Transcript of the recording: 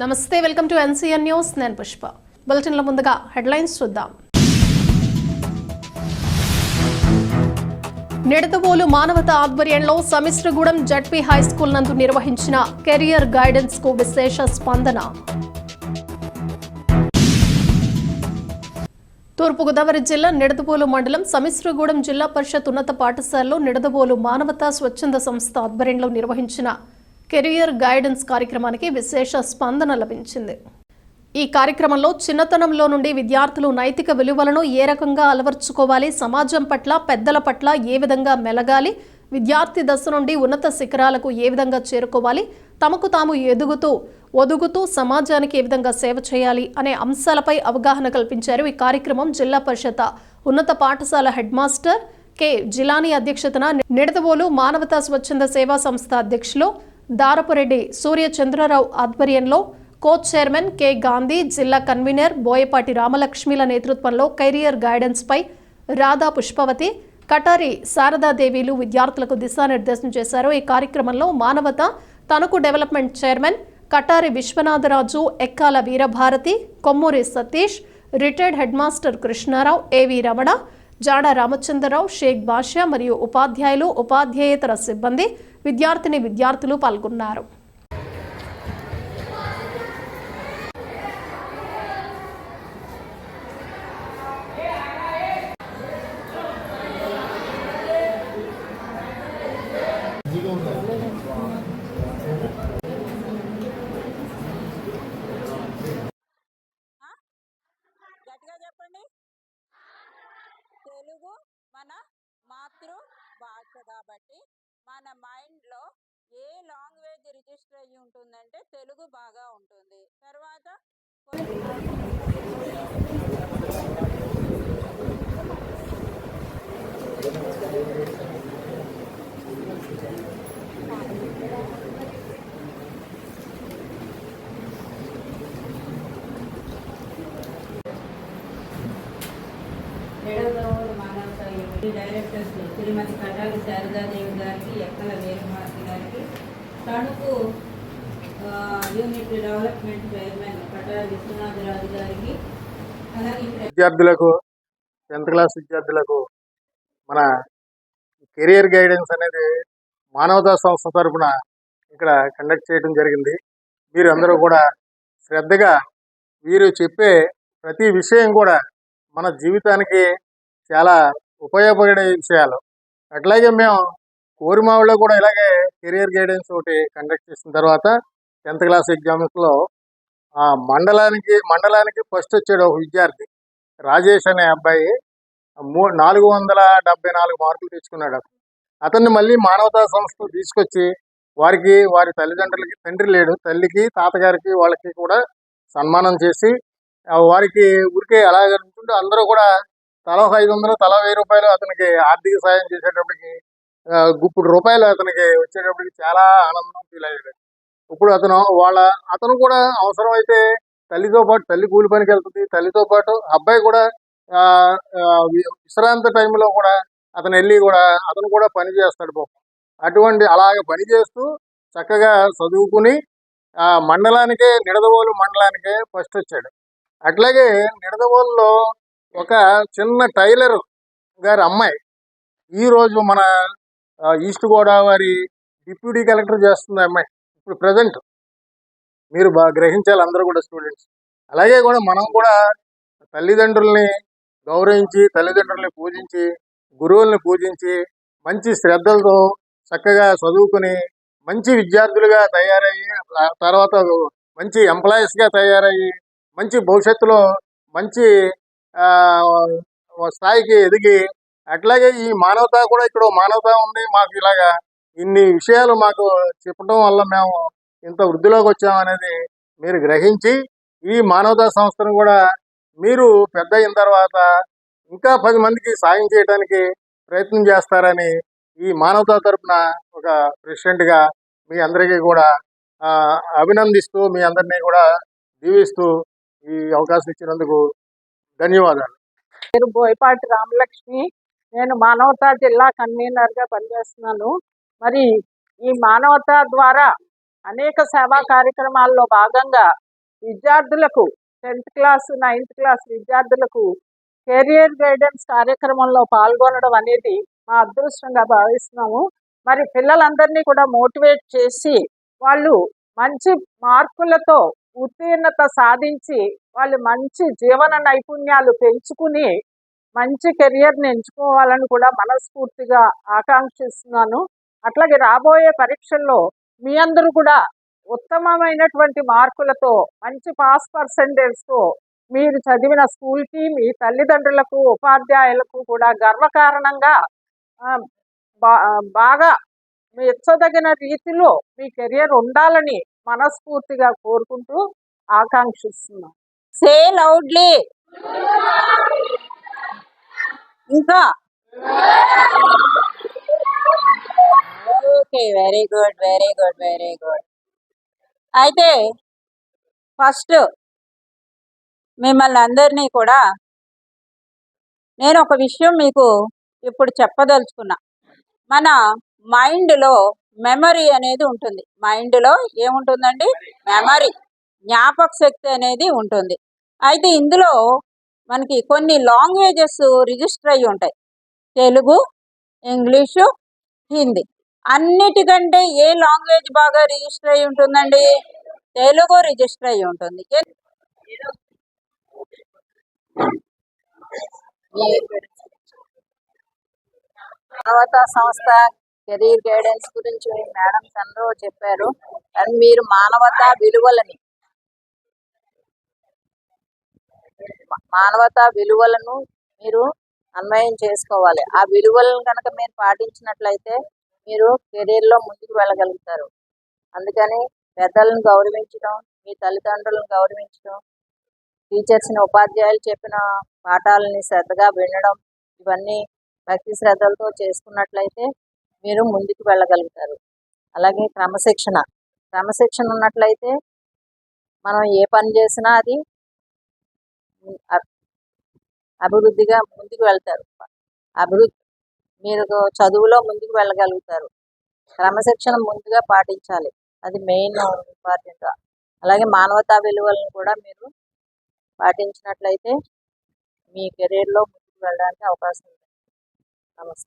నమస్తే welcome to NCN news. నేను పుష్ప. బులెటిన్ల ముందుగా హెడ్లైన్స్ చూద్దాం. నిడదవోలు మానవత ఆధ్వర్యంలో సమిశ్రగూడెం జడ్పీ హై స్కూల్ నందు నిర్వహించిన కెరియర్ గైడెన్స్కు విశేష స్పందన. తూర్పుగోదావరి జిల్లా నిడదపోలు మండలం సమిశ్రగూడెం జిల్లా పరిషత్ ఉన్నత పాఠశాలలో నిడదబోలు మానవతా స్వచ్ఛంద సంస్థ ఆధ్వర్యంలో నిర్వహించిన కెరియర్ గైడెన్స్ కార్యక్రమానికి విశేష స్పందన లభించింది. ఈ కార్యక్రమంలో చిన్నతనంలో నుండి విద్యార్థులు నైతిక విలువలను ఏ రకంగా అలవర్చుకోవాలి సమాజం పట్ల పెద్దల పట్ల ఏ విధంగా మెలగాలి విద్యార్థి దశ నుండి ఉన్నత శిఖరాలకు ఏ విధంగా చేరుకోవాలి తమకు తాము ఎదుగుతూ ఒదుగుతూ సమాజానికి ఏ విధంగా సేవ చేయాలి అనే అంశాలపై అవగాహన కల్పించారు ఈ కార్యక్రమం జిల్లా పరిషత్ ఉన్నత పాఠశాల హెడ్ మాస్టర్ కె. జిలానీ అధ్యక్షతన నిడదవోలు మానవతా స్వచ్ఛంద సేవా సంస్థ అధ్యక్షులు దారపురెడ్డి సూర్య చంద్రరావు ఆధ్వర్యంలో కోచ్ చైర్మన్ కె గాంధీ జిల్లా కన్వీనర్ బోయపాటి రామలక్ష్మిల నేతృత్వంలో కెరియర్ గైడెన్స్ పై రాధా పుష్పవతి కటారి శారదాదేవిలు విద్యార్థులకు దిశానిర్దేశం చేశారు. ఈ కార్యక్రమంలో Manavata Tanuku development chairman Katari Viswanatha Raju Ekkala Veerabharathi Kommuri Satish retired head master Krishna Rao AV Ramana జాడ రామచంద్రరావు షేక్ బాషా మరియు ఉపాధ్యాయులు ఉపాధ్యాయేతర సిబ్బంది విద్యార్థిని విద్యార్థులు పాల్గొన్నారు. కాబట్టి మన మైండ్లో ఏ లాంగ్వేజ్ రిజిస్టర్ అయ్యి ఉంటుందంటే తెలుగు బాగా ఉంటుంది. తర్వాత నిడదవోలు డైరెక్టర్స్లో శ్రీమతి కటాలి శారదాదేవి గారికి ఎక్కల వీరమార్తి గారికి Tanuku unit development chairman Katali Vishwanatharaju గారికి అలాగే విద్యార్థులకు టెన్త్ క్లాస్ విద్యార్థులకు మన కెరియర్ గైడెన్స్ అనేది మానవతా సంస్థ తరఫున ఇక్కడ కండక్ట్ చేయడం జరిగింది. మీరు అందరూ కూడా శ్రద్ధగా వీరు చెప్పే ప్రతి విషయం కూడా మన జీవితానికి చాలా ఉపయోగపడే విషయాలు. అట్లాగే మేము కోరిమావిలో కూడా ఇలాగే కెరియర్ గైడెన్స్ ఒకటి కండక్ట్ చేసిన తర్వాత టెన్త్ క్లాస్ ఎగ్జామ్స్లో ఆ మండలానికి మండలానికి ఫస్ట్ వచ్చాడు ఒక విద్యార్థి రాజేష్ అనే అబ్బాయి. మూ నాలుగు వందల డెబ్బై నాలుగు మార్కులు తెచ్చుకున్నాడు అతన్ని మళ్ళీ మానవతా సంస్థ తీసుకొచ్చి వారికి వారి తల్లిదండ్రులకి తండ్రి లేడు తల్లికి తాతగారికి వాళ్ళకి కూడా సన్మానం చేసి వారికి ఊరికే అలాగే ఉంటుంటే అందరూ కూడా తల ఒక ఐదు వందలు తల వెయ్యి రూపాయలు అతనికి ఆర్థిక సాయం చేసేటప్పటికి ఆ, గుప్పుడు రూపాయలు అతనికి వచ్చేటప్పటికి చాలా ఆనందం ఫీల్ అయ్యాడు ఇప్పుడు అతను వాళ్ళ అతను కూడా అవసరమైతే తల్లితో పాటు తల్లి కూలి పనికి వెళ్తుంది. తల్లితో పాటు అబ్బాయి కూడా విశ్రాంతి టైంలో కూడా అతను వెళ్ళి కూడా అతను కూడా పని చేస్తాడు పాపం. అటువంటి అలాగే పని చేస్తూ చక్కగా చదువుకుని ఆ మండలానికే నిడదవోలు మండలానికే ఫస్ట్ వచ్చాడు. అట్లాగే నిడదవోలులో ఒక చిన్న టైలర్ గారి అమ్మాయి. ఈ రోజు మన ఈస్ట్ గోదావరి డిప్యూటీ కలెక్టర్ చేస్తుంది అమ్మాయి. ఇప్పుడు ప్రజెంట్ మీరు బాగా గ్రహించాలి అందరూ కూడా స్టూడెంట్స్. అలాగే కూడా మనం కూడా తల్లిదండ్రుల్ని గౌరవించి తల్లిదండ్రుల్ని పూజించి గురువుల్ని పూజించి మంచి శ్రద్ధలతో చక్కగా చదువుకుని మంచి విద్యార్థులుగా తయారయ్యి తర్వాత మంచి ఎంప్లాయీస్గా తయారయ్యి మంచి భవిష్యత్తులో మంచి స్థాయికి ఎదిగి అట్లాగే ఈ మానవత కూడా ఇక్కడ మానవత ఉంది. మాకు ఇలాగా ఇన్ని విషయాలు మాకు చెప్పడం వల్ల మేము ఇంత వృద్ధిలోకి వచ్చామనేది మీరు గ్రహించి ఈ మానవతా సంస్థను కూడా మీరు పెద్ద అయిన తర్వాత ఇంకా పది మందికి సాయం చేయడానికి ప్రయత్నం చేస్తారని ఈ మానవతా తరపున ఒక ప్రెసిడెంట్గా మీ అందరికీ కూడా అభినందిస్తూ మీ అందరినీ కూడా దీవిస్తూ ఈ అవకాశం ఇచ్చినందుకు ధన్యవాదాలు. పేరు బోయపాటి రామలక్ష్మి నేను మానవతా జిల్లా కన్వీనర్గా పనిచేస్తున్నాను. మరి ఈ మానవత ద్వారా అనేక సేవా కార్యక్రమాల్లో భాగంగా విద్యార్థులకు టెన్త్ క్లాస్ నైన్త్ క్లాస్ విద్యార్థులకు కెరియర్ గైడెన్స్ కార్యక్రమంలో పాల్గొనడం అనేది మా అదృష్టంగా భావిస్తున్నాము. మరి పిల్లలందరినీ కూడా మోటివేట్ చేసి వాళ్ళు మంచి మార్కులతో ఉత్తీర్ణత సాధించి వాళ్ళు మంచి జీవన నైపుణ్యాలు పెంచుకుని మంచి కెరియర్ని ఎంచుకోవాలని కూడా మనస్ఫూర్తిగా ఆకాంక్షిస్తున్నాను. అట్లాగే రాబోయే పరీక్షల్లో మీ అందరూ కూడా ఉత్తమమైనటువంటి మార్కులతో మంచి పాస్ పర్సంటేజ్తో మీరు చదివిన స్కూల్కి మీ తల్లిదండ్రులకు ఉపాధ్యాయులకు కూడా గర్వకారణంగా బా- బాగా మెచ్చదగిన రీతిలో మీ కెరియర్ ఉండాలని మనస్ఫూర్తిగా కోరుకుంటూ ఆకాంక్షిస్తున్నాం. సే లౌడ్లీ ఇంకా? Okay very good very good very good అయితే ఫస్ట్ మిమ్మల్ని అందరినీ కూడా నేను ఒక విషయం మీకు ఇప్పుడు చెప్పదలుచుకున్నా. మన మైండ్లో మెమరీ అనేది ఉంటుంది. మైండ్లో ఏముంటుందండి? మెమరీ జ్ఞాపక శక్తి అనేది ఉంటుంది. అయితే ఇందులో మనకి కొన్ని లాంగ్వేజెస్ రిజిస్టర్ అయ్యి ఉంటాయి. తెలుగు ఇంగ్లీషు హిందీ అన్నిటికంటే ఏ లాంగ్వేజ్ బాగా రిజిస్టర్ అయి ఉంటుందండి? తెలుగు రిజిస్టర్ అయి ఉంటుంది. మానవత సంస్థ కెరీర్ గైడెన్స్ గురించి మేడమ్స్ అందరూ చెప్పారు. అండ్ మీరు మానవతా విలువలని మానవతా విలువలను మీరు అన్వయం చేసుకోవాలి. ఆ విలువలను కనుక మీరు పాటించినట్లయితే మీరు కెరీర్లో ముందుకు వెళ్ళగలుగుతారు. అందుకని పెద్దలను గౌరవించడం మీ తల్లిదండ్రులను గౌరవించడం టీచర్స్ని ఉపాధ్యాయులు చెప్పిన పాఠాలని శ్రద్ధగా వినడం ఇవన్నీ భక్తి శ్రద్ధలతో చేసుకున్నట్లయితే మీరు ముందుకు వెళ్ళగలుగుతారు. అలాగే క్రమశిక్షణ. క్రమశిక్షణ ఉన్నట్లయితే మనం ఏ పని చేసినా అది అభివృద్ధిగా ముందుకు వెళ్తారు. అభివృద్ధి మీరు చదువులో ముందుకు వెళ్ళగలుగుతారు. క్రమశిక్షణ ముందుగా పాటించాలి. అది మెయిన్ ఇంపార్టెంట్. అలాగే మానవతా విలువలను కూడా మీరు పాటించినట్లయితే మీ కెరీర్లో ముందుకు వెళ్ళడానికి అవకాశం ఉంది. నమస్తే.